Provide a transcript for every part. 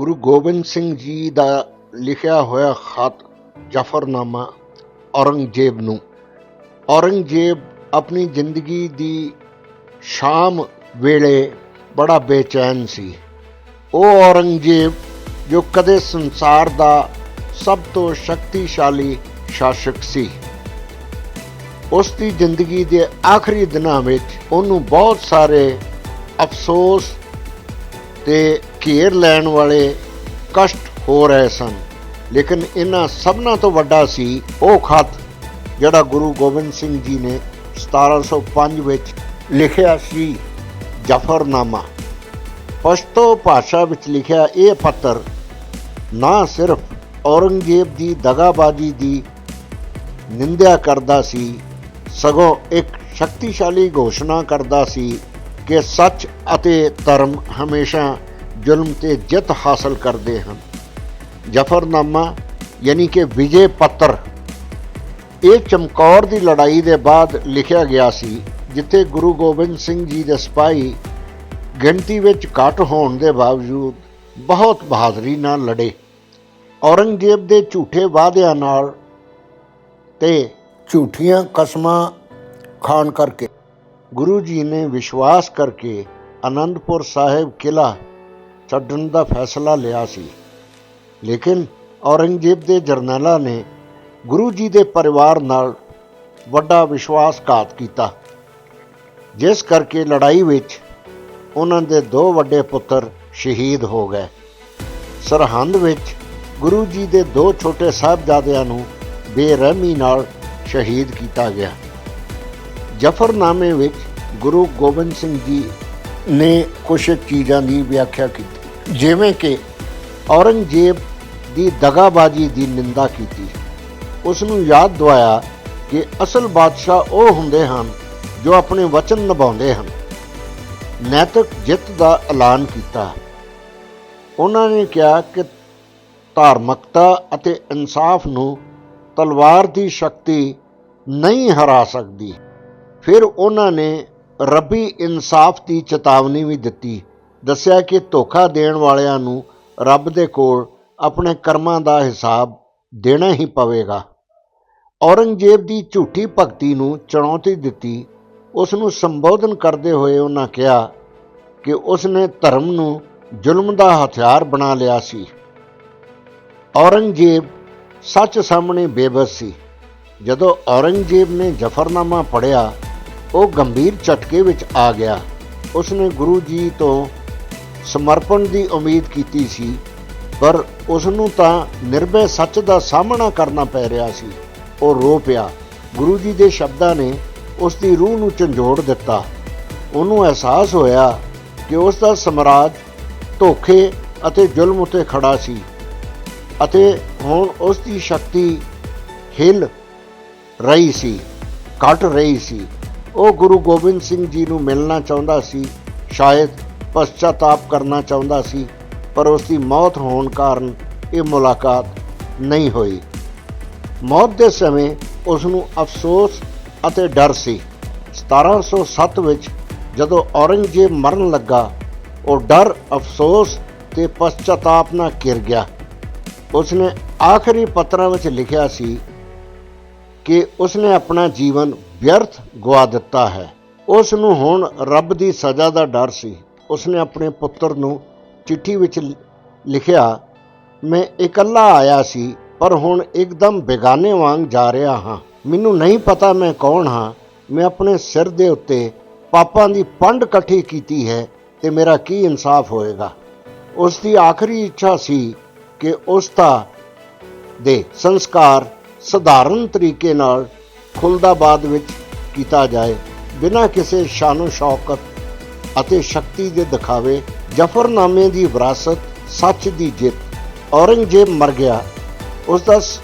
ਗੁਰੂ ਗੋਬਿੰਦ ਸਿੰਘ ਜੀ ਦਾ ਲਿਖਿਆ ਹੋਇਆ ਖਤ ਜਫਰਨਾਮਾ ਔਰੰਗਜ਼ੇਬ ਨੂੰ। ਔਰੰਗਜ਼ੇਬ ਆਪਣੀ ਜ਼ਿੰਦਗੀ ਦੀ ਸ਼ਾਮ ਵੇਲੇ ਬੜਾ ਬੇਚੈਨ ਸੀ। ਉਹ ਔਰੰਗਜ਼ੇਬ ਜੋ ਕਦੇ ਸੰਸਾਰ ਦਾ ਸਭ ਤੋਂ ਸ਼ਕਤੀਸ਼ਾਲੀ ਸ਼ਾਸਕ ਸੀ। ਉਸ ਦੀ ਜ਼ਿੰਦਗੀ ਦੇ ਆਖਰੀ ਦਿਨਾਂ ਵਿੱਚ ਉਹਨੂੰ ਬਹੁਤ ਸਾਰੇ ਅਫਸੋਸ ਤੇ ਘੇਰ ਲੈਣ ਵਾਲੇ ਕਸ਼ਟ ਹੋ ਰਹੇ ਸਨ। ਲੇਕਿਨ ਇਹਨਾਂ ਸਭਨਾਂ ਤੋਂ ਵੱਡਾ ਸੀ ਉਹ ਖਤ ਜਿਹੜਾ ਗੁਰੂ ਗੋਬਿੰਦ ਸਿੰਘ ਜੀ ਨੇ 1705 ਵਿੱਚ ਲਿਖਿਆ ਸੀ, ਜਫਰਨਾਮਾ। ਪਸ਼ਤੋ ਭਾਸ਼ਾ ਵਿੱਚ ਲਿਖਿਆ ਇਹ ਪੱਤਰ, ਨਾ ਸਿਰਫ ਔਰੰਗਜ਼ੇਬ ਦੀ ਦਗਾਬਾਜ਼ੀ ਦੀ ਨਿੰਦਿਆ ਕਰਦਾ ਸੀ, ਸਗੋਂ ਇੱਕ ਸ਼ਕਤੀਸ਼ਾਲੀ ਘੋਸ਼ਣਾ ਕਰਦਾ ਸੀ ਕਿ ਸੱਚ ਅਤੇ ਧਰਮ ਹਮੇਸ਼ਾ ਜ਼ੁਲਮ ਤੇ ਜਿੱਤ ਹਾਸਲ ਕਰਦੇ ਹਨ। ਜਫਰਨਾਮਾ ਯਾਨੀ ਕਿ ਵਿਜੇ ਪੱਤਰ। ਇਹ ਚਮਕੌਰ ਦੀ ਲੜਾਈ ਦੇ ਬਾਅਦ ਲਿਖਿਆ ਗਿਆ ਸੀ, ਜਿੱਥੇ ਗੁਰੂ ਗੋਬਿੰਦ ਸਿੰਘ ਜੀ ਦੇ ਸਿਪਾਹੀ ਗਿਣਤੀ ਵਿੱਚ ਘੱਟ ਹੋਣ ਦੇ ਬਾਵਜੂਦ ਬਹੁਤ ਬਹਾਦਰੀ ਨਾਲ ਲੜੇ। ਔਰੰਗਜ਼ੇਬ ਦੇ ਝੂਠੇ ਵਾਅਦਿਆਂ ਨਾਲ ਤੇ ਝੂਠੀਆਂ ਕਸਮਾਂ ਖਾਣ ਕਰਕੇ ਗੁਰੂ ਜੀ ਨੇ ਵਿਸ਼ਵਾਸ ਕਰਕੇ ਆਨੰਦਪੁਰ ਸਾਹਿਬ ਕਿਲਾ ਛੱਡਣ ਦਾ ਫੈਸਲਾ ਲਿਆ ਸੀ। ਲੇਕਿਨ ਔਰੰਗਜ਼ੇਬ ਦੇ ਜਰਨੈਲਾਂ ਨੇ ਗੁਰੂ ਜੀ ਦੇ ਪਰਿਵਾਰ ਨਾਲ ਵੱਡਾ ਵਿਸ਼ਵਾਸਘਾਤ ਕੀਤਾ। ਜਿਸ ਕਰਕੇ ਲੜਾਈ ਵਿੱਚ ਉਹਨਾਂ ਦੇ ਦੋ ਵੱਡੇ ਪੁੱਤਰ ਸ਼ਹੀਦ ਹੋ ਗਏ। ਸਰਹੰਦ ਵਿੱਚ ਗੁਰੂ ਜੀ ਦੇ ਦੋ ਛੋਟੇ ਸਾਹਿਬਜ਼ਾਦਿਆਂ ਨੂੰ ਬੇਰਹਿਮੀ ਨਾਲ ਸ਼ਹੀਦ ਕੀਤਾ ਗਿਆ। ਜਫਰਨਾਮੇ ਵਿੱਚ ਗੁਰੂ ਗੋਬਿੰਦ ਸਿੰਘ ਜੀ ਨੇ ਕੁਝ ਚੀਜ਼ਾਂ ਦੀ ਵਿਆਖਿਆ ਕੀਤੀ। ਜਿਵੇਂ ਕਿ ਔਰੰਗਜ਼ੇਬ ਦੀ ਦਗਾਬਾਜ਼ੀ ਦੀ ਨਿੰਦਾ ਕੀਤੀ। ਉਸ ਨੂੰ ਯਾਦ ਦਵਾਇਆ ਕਿ ਅਸਲ ਬਾਦਸ਼ਾਹ ਉਹ ਹੁੰਦੇ ਹਨ ਜੋ ਆਪਣੇ ਵਚਨ ਨਿਭਾਉਂਦੇ ਹਨ। ਨੈਤਿਕ ਜਿੱਤ ਦਾ ਐਲਾਨ ਕੀਤਾ। ਉਹਨਾਂ ਨੇ ਕਿਹਾ ਕਿ ਧਾਰਮਿਕਤਾ ਅਤੇ ਇਨਸਾਫ ਨੂੰ ਤਲਵਾਰ ਦੀ ਸ਼ਕਤੀ ਨਹੀਂ ਹਰਾ ਸਕਦੀ। ਫਿਰ ਉਹਨਾਂ ਨੇ ਰੱਬੀ ਇਨਸਾਫ ਦੀ ਚੇਤਾਵਨੀ ਵੀ ਦਿੱਤੀ, ਦੱਸਿਆ ਕਿ ਧੋਖਾ ਦੇਣ ਵਾਲਿਆਂ ਨੂੰ ਰੱਬ ਦੇ ਕੋਲ ਆਪਣੇ ਕਰਮਾਂ ਦਾ ਹਿਸਾਬ ਦੇਣਾ ਹੀ ਪਵੇਗਾ। ਔਰੰਗਜ਼ੇਬ ਦੀ ਝੂਠੀ ਭਗਤੀ ਨੂੰ ਚੁਣੌਤੀ ਦਿੱਤੀ। ਉਸ ਨੂੰ ਸੰਬੋਧਨ ਕਰਦੇ ਹੋਏ ਉਹਨਾਂ ਕਿਹਾ ਕਿ ਉਸ ਨੇ ਧਰਮ ਨੂੰ ਜ਼ੁਲਮ ਦਾ ਹਥਿਆਰ ਬਣਾ ਲਿਆ ਸੀ। ਔਰੰਗਜ਼ੇਬ ਸੱਚ ਸਾਹਮਣੇ ਬੇਬਸ ਸੀ। ਜਦੋਂ ਔਰੰਗਜ਼ੇਬ ਨੇ ਜਫਰਨਾਮਾ ਪੜ੍ਹਿਆ ਉਹ ਗੰਭੀਰ ਝਟਕੇ ਵਿੱਚ ਆ ਗਿਆ। ਉਸਨੇ ਗੁਰੂ ਜੀ ਤੋਂ ਸਮਰਪਣ ਦੀ ਉਮੀਦ ਕੀਤੀ ਸੀ, ਪਰ ਉਸ ਨੂੰ ਤਾਂ ਨਿਰਭੈ ਸੱਚ ਦਾ ਸਾਹਮਣਾ ਕਰਨਾ ਪੈ ਰਿਹਾ ਸੀ। ਉਹ ਰੋ ਪਿਆ। ਗੁਰੂ ਜੀ ਦੇ ਸ਼ਬਦਾਂ ਨੇ ਉਸ ਦੀ ਰੂਹ ਨੂੰ ਝੰਜੋੜ ਦਿੱਤਾ। ਉਹਨੂੰ ਅਹਿਸਾਸ ਹੋਇਆ ਕਿ ਉਸ ਦਾ ਸਮਰਾਜ ਧੋਖੇ ਅਤੇ ਜ਼ੁਲਮ ਉਤੇ ਖੜਾ ਸੀ ਅਤੇ ਹੁਣ ਉਸ ਦੀ ਸ਼ਕਤੀ ਹਿੱਲ ਰਹੀ ਸੀ, ਘਟ ਰਹੀ ਸੀ। ਉਹ ਗੁਰੂ ਗੋਬਿੰਦ ਸਿੰਘ ਜੀ ਨੂੰ ਮਿਲਣਾ ਚਾਹੁੰਦਾ ਸੀ, ਸ਼ਾਇਦ ਪਛਤਾਤਾਪ ਕਰਨਾ ਚਾਹੁੰਦਾ ਸੀ, ਪਰ ਉਸ ਦੀ ਮੌਤ ਹੋਣ ਕਾਰਨ ਇਹ ਮੁਲਾਕਾਤ ਨਹੀਂ ਹੋਈ। ਮੌਤ ਦੇ ਸਮੇਂ ਉਸ ਨੂੰ ਅਫਸੋਸ ਅਤੇ ਡਰ ਸੀ। 1707 ਵਿੱਚ ਜਦੋਂ ਔਰੰਗਜ਼ੇਬ ਮਰਨ ਲੱਗਾ, ਉਹ ਡਰ, ਅਫਸੋਸ ਤੇ ਪਛਤਾਤਾਪ ਨਾਲ ਘਿਰ ਗਿਆ। ਉਸ ਨੇ ਆਖਰੀ ਪੱਤਰਾਂ ਵਿੱਚ ਲਿਖਿਆ ਸੀ ਕਿ ਉਸ ਨੇ ਆਪਣਾ ਜੀਵਨ ਵਿਅਰਥ ਗਵਾ ਦਿੱਤਾ ਹੈ। ਉਸ ਨੂੰ ਹੁਣ ਰੱਬ ਦੀ ਸਜ਼ਾ ਦਾ ਡਰ ਸੀ। ਉਸ ਨੇ ਆਪਣੇ ਪੁੱਤਰ ਨੂੰ ਚਿੱਠੀ ਵਿੱਚ ਲਿਖਿਆ, ਮੈਂ ਇਕੱਲਾ ਆਇਆ ਸੀ, ਪਰ ਹੁਣ ਇੱਕਦਮ ਬੇਗਾਨੇ ਵਾਂਗ ਜਾ ਰਿਹਾ ਹਾਂ। ਮੈਨੂੰ ਨਹੀਂ ਪਤਾ ਮੈਂ ਕੌਣ ਹਾਂ। ਮੈਂ ਆਪਣੇ ਸਿਰ ਦੇ ਉੱਤੇ ਪਾਪਾਂ ਦੀ ਪੰਡ ਇਕੱਠੀ ਕੀਤੀ ਹੈ ਤੇ ਮੇਰਾ ਕੀ ਇਨਸਾਫ ਹੋਏਗਾ? ਉਸ ਦੀ ਆਖਰੀ ਇੱਛਾ ਸੀ ਕਿ ਉਸ ਦਾ ਦੇ ਸੰਸਕਾਰ ਸਧਾਰਨ ਤਰੀਕੇ ਨਾਲ ਖੁਲਦਾਬਾਦ ਵਿੱਚ ਕੀਤਾ ਜਾਏ। ਬਿਨਾਂ ਕਿਸੇ ਸ਼ਾਨੋ ਸ਼ੌਕਤ ਅਤੇ ਸ਼ਕਤੀ ਦੇ ਦਿਖਾਵੇ, ਜਫਰਨਾਮੇ ਦੀ ਵਿਰਾਸਤ, ਸੱਚ ਦੀ ਜਿੱਤ। ਔਰੰਗਜ਼ੇਬ ਮਰ ਗਿਆ। ਉਸ ਦਾ ਸ-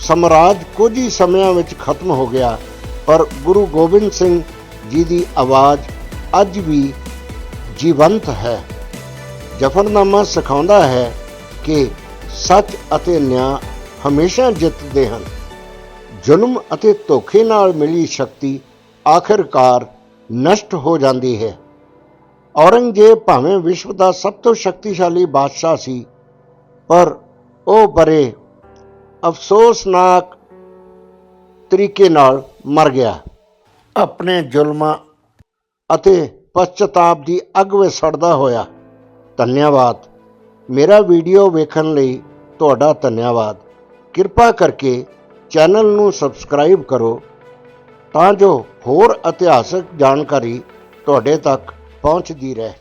ਸਮਰਾਜ ਕੁਝ ਹੀ ਸਮਿਆਂ ਵਿੱਚ ਖਤਮ ਹੋ ਗਿਆ। ਪਰ ਗੁਰੂ ਗੋਬਿੰਦ ਸਿੰਘ ਜੀ ਦੀ ਆਵਾਜ਼ ਅੱਜ ਵੀ ਜੀਵੰਤ ਹੈ। ਜਫਰਨਾਮਾ ਸਿਖਾਉਂਦਾ ਹੈ ਕਿ ਸੱਚ ਅਤੇ ਨਿਆਂ ਹਮੇਸ਼ਾ ਜਿੱਤਦੇ ਹਨ। ਜ਼ੁਲਮ ਅਤੇ ਧੋਖੇ ਨਾਲ ਮਿਲੀ ਸ਼ਕਤੀ ਆਖਿਰਕਾਰ ਨਸ਼ਟ ਹੋ ਜਾਂਦੀ ਹੈ। ਔਰੰਗਜ਼ੇਬ ਭਾਵੇਂ ਵਿਸ਼ਵ ਦਾ ਸਭ ਤੋਂ ਸ਼ਕਤੀਸ਼ਾਲੀ ਬਾਦਸ਼ਾਹ ਸੀ, ਪਰ ਉਹ ਬਰੇ ਅਫਸੋਸਨਾਕ ਤਰੀਕੇ ਨਾਲ ਮਰ ਗਿਆ। ਆਪਣੇ ਜ਼ੁਲਮਾਂ ਅਤੇ ਪਛਤਾਪ ਦੀ ਅੱਗ ਵਿੱਚ ਸੜਦਾ ਹੋਇਆ। ਧੰਨਵਾਦ। ਮੇਰਾ ਵੀਡੀਓ ਵੇਖਣ ਲਈ ਤੁਹਾਡਾ ਧੰਨਵਾਦ। ਕਿਰਪਾ ਕਰਕੇ ਚੈਨਲ ਨੂੰ ਸਬਸਕ੍ਰਾਈਬ ਕਰੋ ਤਾਂ ਜੋ ਹੋਰ ਇਤਿਹਾਸਕ ਜਾਣਕਾਰੀ ਤੁਹਾਡੇ ਤੱਕ ਪਹੁੰਚਦੀ ਰਹੇ।